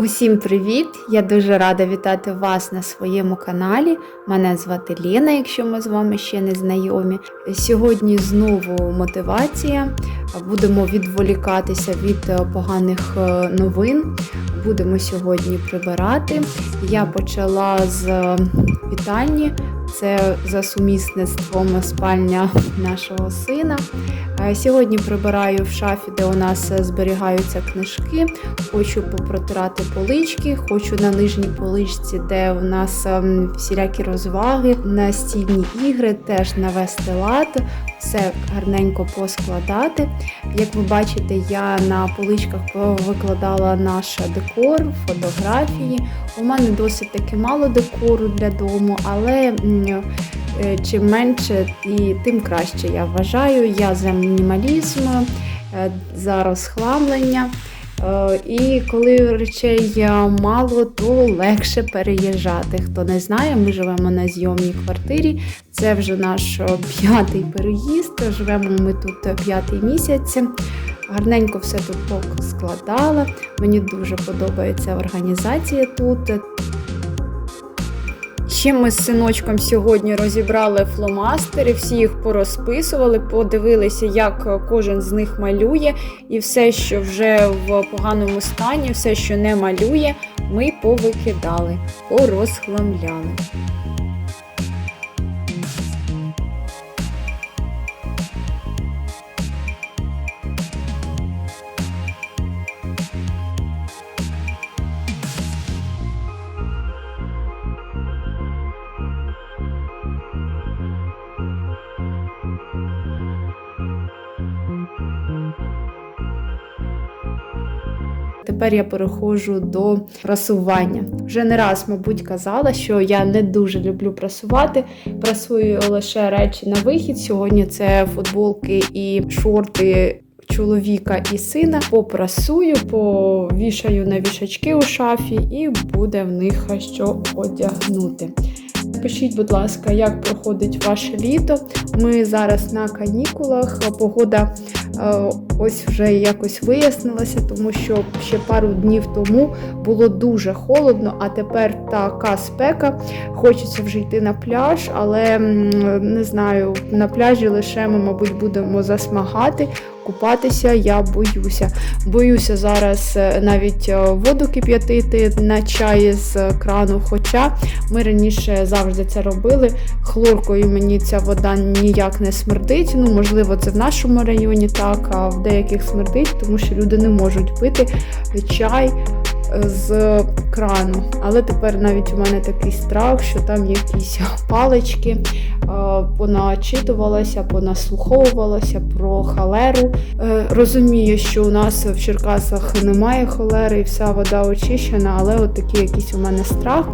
Усім привіт! Я дуже рада вітати вас на своєму каналі. Мене звати Лена, якщо ми з вами ще не знайомі. Сьогодні знову мотивація. Будемо відволікатися від е, поганих е, новин. Будемо сьогодні прибирати. Я почала з вітання. вітальні. Це за сумісництвом спальня нашого сина. Сьогодні прибираю в шафі, де у нас зберігаються книжки. Хочу попротирати полички, хочу на нижній поличці, де у нас ем, всілякі розваги, настільні ігри, теж навести лад, все гарненько поскладати. Як ви бачите, я на поличках викладала наш декор, фотографії. У мене досить таки мало декору для дому, але е, чим менше, і тим краще я вважаю. Я за мінімалізм, е, за розхламлення. Е, І коли речей мало, то легше переїжджати. Хто не знає, ми живемо на зйомній квартирі. Це вже наш е, п'ятий переїзд. Живемо ми тут е, п'ятий місяць. Гарненько все тут складала. Мені дуже подобається організація тут. Ще ми з синочком сьогодні розібрали фломастери, всі їх порозписували, подивилися, як кожен з них малює, і все, що вже в поганому стані, все, що не малює, ми повикидали, порозхламляли. Тепер я переходжу до прасування. Вже не раз, мабуть, казала, що я не дуже люблю прасувати. Прасую лише речі на вихід. Сьогодні це футболки і шорти. Чоловіка і сина попрасую, повішаю на вішачки у шафі, і буде в них що одягнути. Пишіть, будь ласка, як проходить ваше літо. Ми зараз на канікулах. Погода е, ось вже якось вияснилася, тому що ще пару днів тому було дуже холодно, а тепер така спека. Хочеться вже йти на пляж, але не знаю, на пляжі лише ми, мабуть, будемо засмагати. Купатися я боюся. Боюся зараз е, навіть е, воду кип'ятити на чаї з крану. Хоча ми раніше завжди це робили. Хлоркою мені ця вода ніяк не смердить. Ну, можливо, це в нашому районі так, а в деяких смердить, тому що люди не можуть пити чай з крану. Але тепер навіть у мене такий страх, що там якісь палички. Е, Поначитувалася, понаслуховувалася про халеру. Е, Розумію, що у нас в Черкасах немає холери і вся вода очищена, але от такий якийсь у мене страх.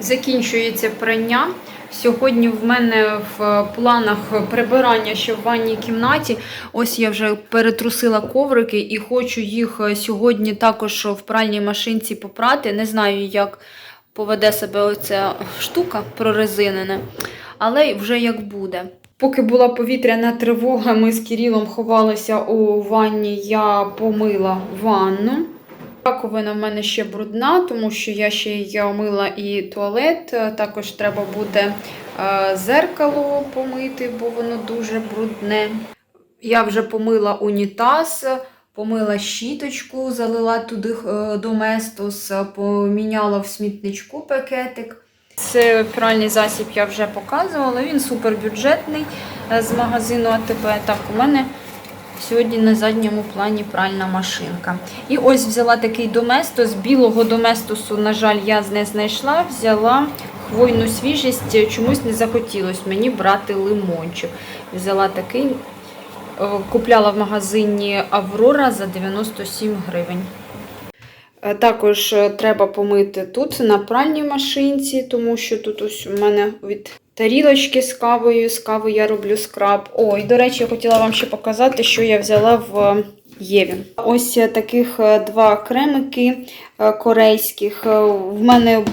Закінчується прання. Сьогодні в мене в планах прибирання ще в ванній кімнаті. Ось я вже перетрусила коврики і хочу їх сьогодні також в пральній машинці попрати. Не знаю, як поведе себе оця штука прорезинена, але вже як буде. Поки була повітряна тривога, ми з Кирилом ховалися у ванні, я помила ванну. Раковина в мене ще брудна, тому що я ще й мила і туалет. Також треба буде е, зеркало помити, бо воно дуже брудне. Я вже помила унітаз, помила щіточку, залила туди е, доместос, поміняла в смітничку пакетик. Це пральний засіб я вже показувала. Він супербюджетний е, з магазину АТП. Так, у мене Сьогодні на задньому плані пральна машинка. І ось взяла такий доместос. Білого доместосу, на жаль, я не знайшла. Взяла хвойну свіжість, чомусь не захотілося мені брати лимончик. Взяла такий, е, купляла в магазині Аврора за 97 гривень. Е, Також е, треба помити тут на пральній машинці, тому що тут ось у мене від тарілочки з кавою. З кави я роблю скраб. О, і до речі, я хотіла вам ще показати, що я взяла в Єві. Ось таких е, два кремики е, корейських. Е, В мене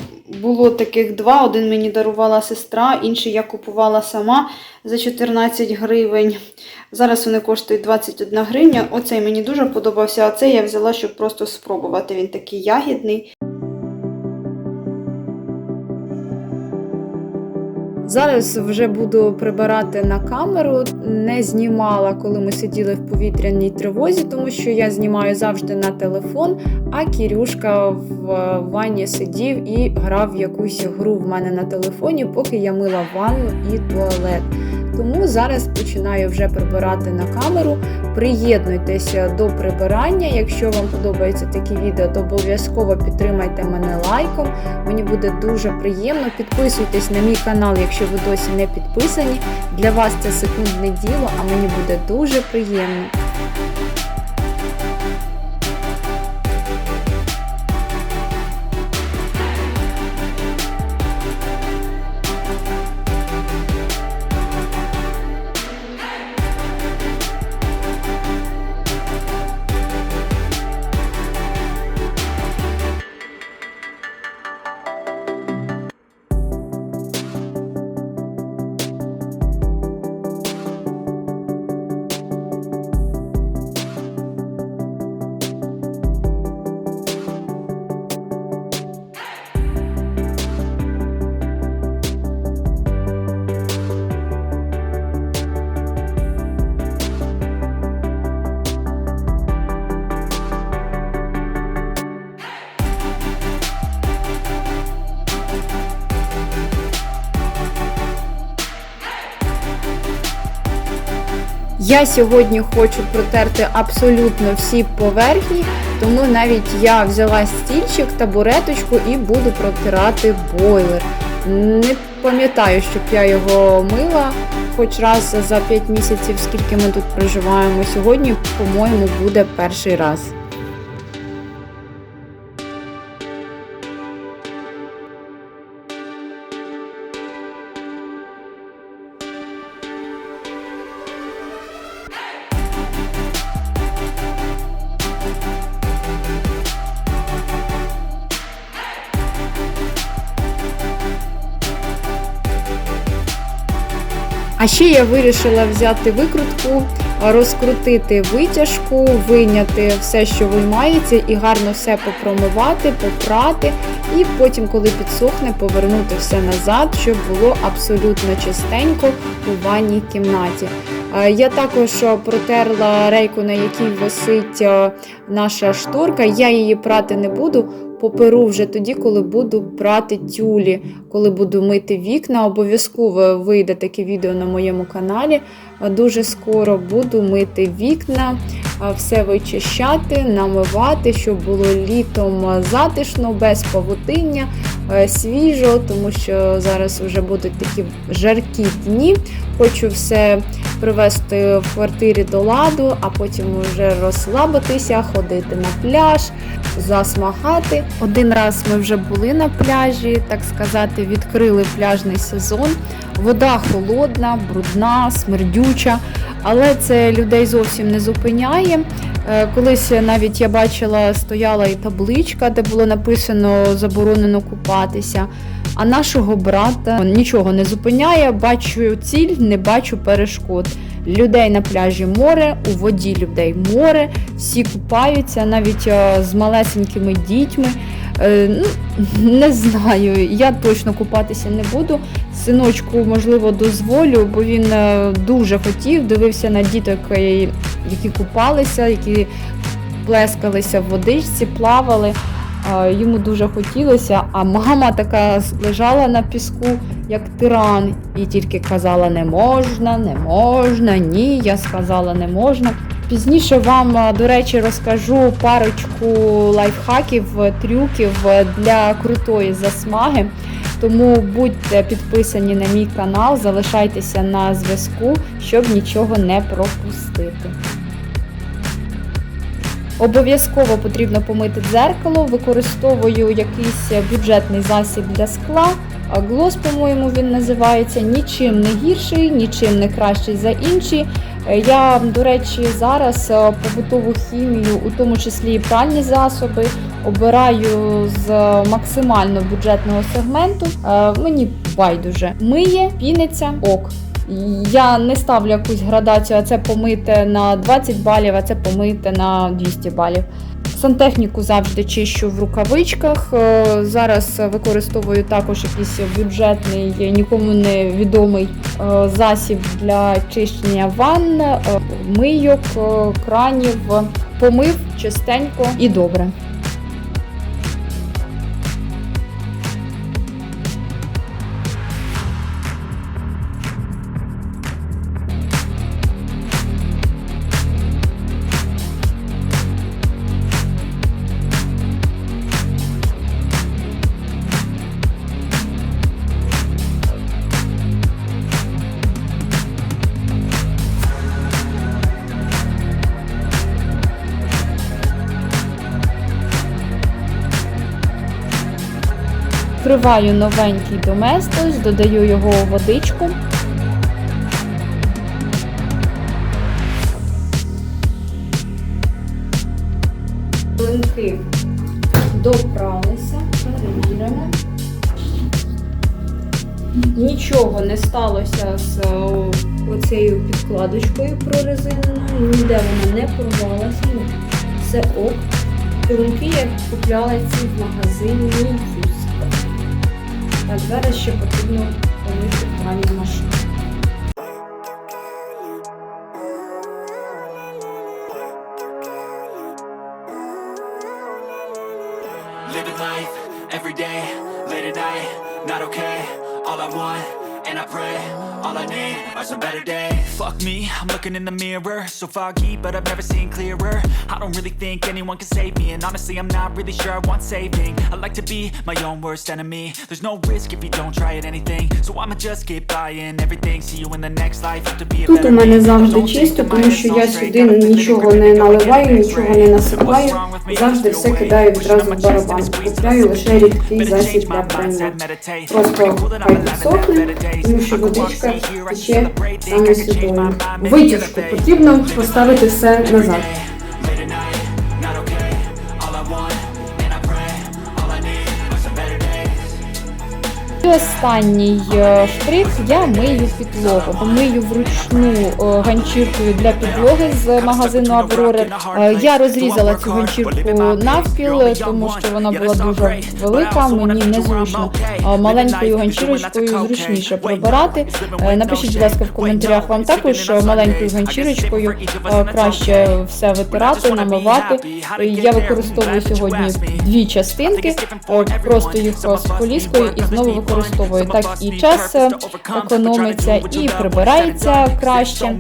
було таких два. Один мені дарувала сестра, інший я купувала сама за 14 гривень. Зараз вони коштують 21 гривня. Оцей мені дуже подобався, а цей я взяла, щоб просто спробувати. Він такий ягідний. Зараз вже буду прибирати на камеру. Не знімала, коли ми сиділи в повітряній тривозі, тому що я знімаю завжди на телефон, а Кірюшка в е, ванні сидів і грав в якусь гру в мене на телефоні, поки я мила ванну і туалет. Тому зараз починаю вже прибирати на камеру. Приєднуйтеся до прибирання. Якщо вам подобаються такі відео, то обов'язково підтримайте мене лайком. Мені буде дуже приємно. Підписуйтесь на мій канал, якщо ви досі не підписані. Для вас це секундне діло, а мені буде дуже приємно. Я сьогодні хочу протерти абсолютно всі поверхні, тому навіть я взяла стільчик, табуреточку і буду протирати бойлер. Не пам'ятаю, щоб я його мила хоч раз за 5 місяців, скільки ми тут проживаємо. Сьогодні, по-моєму, буде перший раз. А ще я вирішила взяти викрутку, розкрутити витяжку, вийняти все, що виймається, і гарно все попромивати, попрати, і потім, коли підсохне, повернути все назад, щоб було абсолютно чистенько у ванній кімнаті. Е, Я також протерла рейку, на якій висить е, наша шторка. Я її прати не буду. Поперу вже тоді, коли буду прати тюлі, коли буду мити вікна. Обов'язково вийде таке відео на моєму каналі. Дуже скоро буду мити вікна, все вичищати, намивати, щоб було літом затишно, без павутиння, свіжо, тому що зараз вже будуть такі жаркі дні. Хочу все привести в квартирі до ладу, а потім вже розслабитися, ходити на пляж, засмагати. Один раз ми вже були на пляжі, так сказати, відкрили пляжний сезон. Вода холодна, брудна, смердюча, але це людей зовсім не зупиняє. Е, Колись навіть я бачила, стояла і табличка, де було написано заборонено купатися. А нашого брата нічого не зупиняє, бачу ціль, не бачу перешкод. Людей на пляжі море, у воді людей море, всі купаються, навіть е, з малесенькими дітьми. Е, ну, Не знаю, я точно купатися не буду. Синочку, можливо, дозволю, бо він е, дуже хотів, дивився на діток, які купалися, які плескалися в водичці, плавали. Йому дуже хотілося, а мама така лежала на піску, як тиран, і тільки казала не можна, не можна, ні. Я сказала не можна. Пізніше вам, до речі, розкажу парочку лайфхаків, трюків е, для крутої засмаги. Тому будьте підписані на мій канал, залишайтеся на зв'язку, щоб нічого не пропустити. Обов'язково потрібно помити дзеркало, використовую якийсь бюджетний засіб для скла. Глос, по-моєму, він називається нічим не гірший, нічим не кращий за інші. Я, до речі, зараз е, побутову хімію, у тому числі і пральні засоби, обираю з максимально бюджетного сегменту. Е, Мені байдуже. Миє, піниться, ок. Я не ставлю якусь градацію, а це помити на 20 балів, а це помити на 200 балів. Сантехніку завжди чищу в рукавичках. Е, Зараз використовую також якийсь бюджетний, нікому не відомий е, засіб для чищення ванн, е, мийок, кранів. Помив чистенько і добре. Вкриваю новенький доместос, додаю його у водичку. Клинки доправилися, перевіримо. Нічого не сталося з о, оцею підкладочкою прорезиненою, ніде вона не порвалася, ну, все ок. Клинки я купляла ці в магазині. Так, зараз ще потрібно помити пральну машину. Living life every day, late at night, not okay. All I want, and I pray, all I need are some better days. Fuck me, I'm looking in the mirror, so foggy, but I've never seen clearer. I don't really think anyone can save me, and honestly, I'm not really sure I want saving. I like to be my own worst enemy. There's no risk if you don't try at anything, so I'ma just keep buying everything. See you in the next life, have to be a Тут better у мене завжди чисто, тому що я сюди нічого не наливаю, нічого не насипаю. Завжди все кидаю відразу в барабан. Купляю лише рідкий засіб для прання. Просто хай підсохне, тому що водичка тече саме сюди. Витяжку потрібно поставити все назад. Останній е, штрих я мию підлогу. Мию вручну е, ганчіркою для підлоги з магазину Аврори. Е, Я розрізала цю ганчірку навпіл, тому що вона була дуже велика. Мені незручно маленькою ганчірочкою зручніше прибирати. Напишіть, будь ласка, в коментарях вам також маленькою ганчірочкою краще все витирати, намивати. Я використовую сьогодні дві частинки, просто їх з поліскою і знову використовую. Так і час е, економиться, і прибирається краще.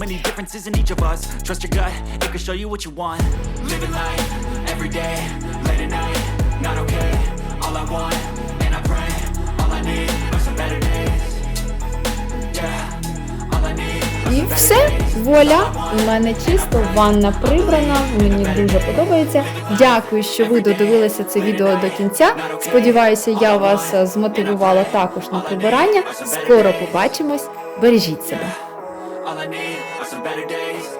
І все, вуаля, у мене чисто, ванна прибрана, мені дуже подобається. Дякую, що ви додивилися це відео до кінця. Сподіваюся, я вас е, змотивувала також на прибирання. Скоро побачимось. Бережіть себе.